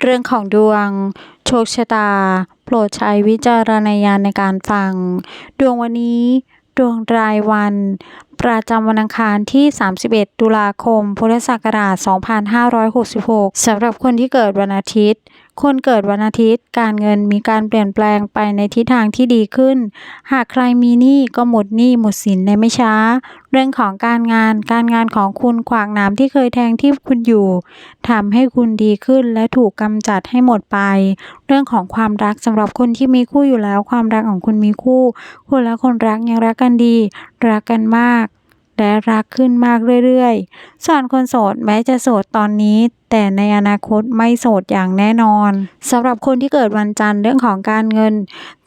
เรื่องของดวง โชคชะตา โปรดใช้วิจารณญาณในการฟัง ดวงวันนี้ ดวงรายวัน ประจำวันอังคารที่ 31 ตุลาคม พุทธศักราช 2566 สำหรับคนที่เกิดวันอาทิตย์ คนเกิดวันอาทิตย์ การเงินมีการเปลี่ยนแปลงไปในทิศทางที่ดีขึ้น หากใครมีหนี้ก็หมดหนี้หมดสินในไม่ช้า เรื่องของการงาน การงานของคุณขวากหนามที่เคยแทงที่คุณอยู่ทำให้คุณดีขึ้นและถูกกำจัดให้หมดไป เรื่องของความรักสำหรับคนที่มีคู่อยู่แล้ว ความรักของคุณมีคู่ คุณและคนรักยังรักกันดี รักกันมาก และรักขึ้นมากเรื่อยๆ ส่วนคนโสดแม้จะโสดตอนนี้ แต่ในอนาคตไม่โสดอย่างแน่นอนสำหรับคนที่เกิดวันจันทร์เรื่องของการเงิน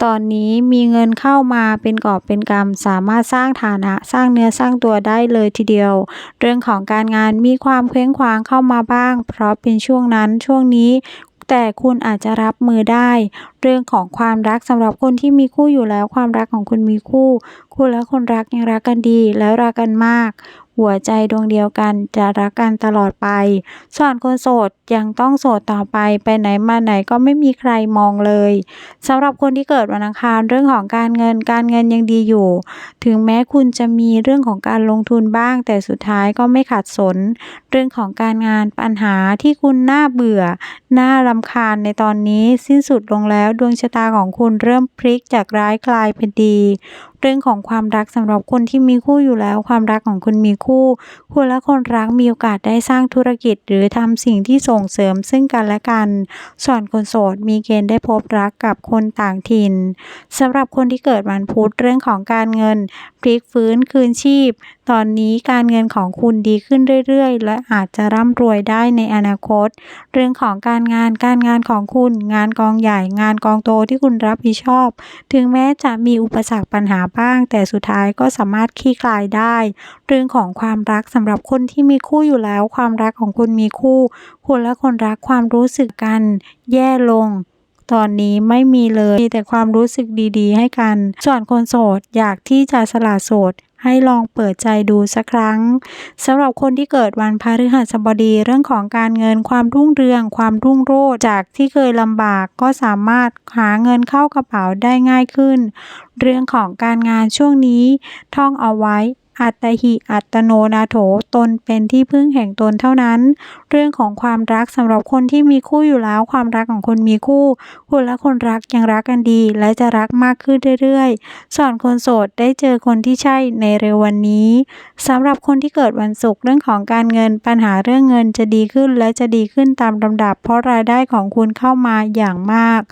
ตอนนี้มีเงินเข้ามาเป็นกอบเป็นกำสามารถสร้างฐานะสร้างเนื้อสร้างตัวได้เลยทีเดียว เรื่องของการงานมีความเคว้งคว้างเข้ามาบ้าง เพราะเป็นช่วงนั้นช่วงนี้ แต่คุณอาจจะรับมือได้ เรื่องของความรักสำหรับคนที่มีคู่อยู่แล้วความรักของคุณมีคู่ คุณและคนรักยังรักกันดีแล้วรักกันมาก หัวใจดวงเดียวกันจะรักกันตลอดไป ส่วนคนโสดยังต้องโสดต่อไปไปไหนมาไหนก็ไม่มีใครมองเลยสำหรับคนที่เกิดวันอังคารเรื่องของการเงินการเงินยังดีอยู่ ถึงแม้คุณจะมีเรื่องของการลงทุนบ้าง แต่สุดท้ายก็ไม่ขาดสน เรื่องของการงานปัญหาที่คุณน่าเบื่อน่ารำคาญในตอนนี้สิ้นสุดลงแล้วดวงชะตาของคุณเริ่มพลิกจากร้ายกลายเป็นดี เรื่องของความรักสำหรับคนที่มีคู่อยู่แล้ว ความรักของคุณมีคู่ คุณและคนรักมีโอกาสได้สร้างธุรกิจ หรือทำสิ่งที่ส่งเสริมซึ่งกันและกัน ส่วนคนโสดมีเกณฑ์ได้พบรักกับคนต่างถิ่นสำหรับคนที่เกิดวันพุธเรื่องของการเงินพลิกฟื้นคืนชีพตอนนี้การเงินของคุณดีขึ้นเรื่อยๆ และอาจจะร่ำรวยได้ในอนาคต เรื่องของการงานการงานของคุณ งานกองใหญ่ งานกองโตที่คุณรับผิดชอบ ถึงแม้จะมีอุปสรรคปัญหาบ้าง แต่สุดท้ายก็สามารถคลี่คลายได้ เรื่องของความรักสำหรับคนที่มีคู่อยู่แล้ว ความรักของคุณมีคู่ คุณและคนรักความรู้สึกกัน แย่ลงตอนนี้ไม่มีเลยมีแต่ความรู้สึกดีๆ ให้กัน ส่วนคนโสดอยากที่จะสละโสด ให้ลองเปิดใจดูสักครั้งสำหรับคนที่เกิดวันพฤหัสบดีเรื่องของการเงินความรุ่งเรือง ความรุ่งโรจน์จากที่เคยลำบากก็สามารถหาเงินเข้ากระเป๋าได้ง่ายขึ้น เรื่องของการงานช่วงนี้ท่องเอาไว้ อัตหิอัตโนนาโถตนเป็นที่พึ่งแห่งตนเท่านั้น เรื่องของความรักสำหรับคนที่มีคู่อยู่แล้วความรักของคนมีคู่ คุณและคนรักยังรักกันดี และจะรักมากขึ้นเรื่อยๆส่วนคนโสดได้เจอคนที่ใช่ในเร็ววันนี้สำหรับคนที่เกิดวันศุกร์เรื่องของการเงินปัญหาเรื่องเงินจะดีขึ้นและจะดีขึ้นตามลำดับ เพราะรายได้ของคุณเข้ามาอย่างมาก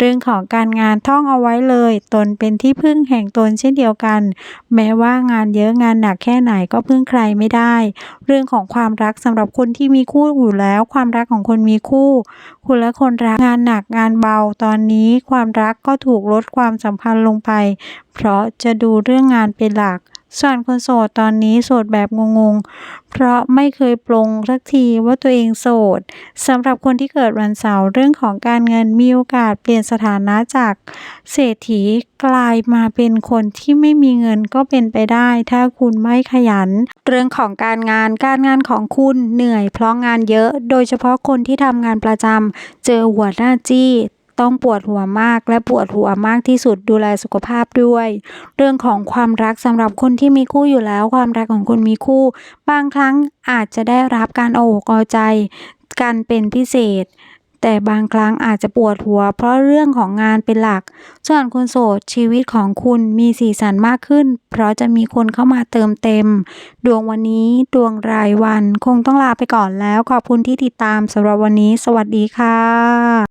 เรื่องของการงานท่องเอาไว้เลย ตนเป็นที่พึ่งแห่งตนเช่นเดียวกัน แม้ว่างานเยอะงานหนักแค่ไหนก็พึ่งใครไม่ได้ เรื่องของความรักสำหรับคนที่มีคู่อยู่แล้ว ความรักของคนมีคู่ คุณและคนรักงานหนักงานเบาตอนนี้ความรักก็ถูกลดความสัมพันธ์ลงไป เพราะจะดูเรื่องงานเป็นหลัก ส่วนคนโสดตอนนี้โสดแบบงงๆ เพราะไม่เคยปลงสักทีว่าตัวเองโสดสำหรับคนที่เกิดวันเสาร์เรื่องของการเงินมีโอกาสเปลี่ยนสถานะจากเศรษฐีกลายมาเป็นคนที่ไม่มีเงินก็เป็นไปได้ ถ้าคุณไม่ขยัน เรื่องของการงานการงานของคุณเหนื่อยเพราะงานเยอะ โดยเฉพาะคนที่ทำงานประจำเจอหัวหน้าจี้ ต้องปวดหัวมากและปวดหัวมากที่สุดดูแลสุขภาพด้วย เรื่องของความรักสำหรับคนที่มีคู่อยู่แล้ว ความรักของคุณมีคู่ บางครั้งอาจจะได้รับการเอาอกเอาใจกันเป็นพิเศษแต่บางครั้งอาจจะปวดหัว เพราะเรื่องของงานเป็นหลัก ส่วนคนโสดชีวิตของคุณมีสีสันมากขึ้น เพราะจะมีคนเข้ามาเติมเต็ม ดวงวันนี้ดวงรายวันคงต้องลาไปก่อนแล้ว ขอบคุณที่ติดตามสำหรับวันนี้ สวัสดีค่ะ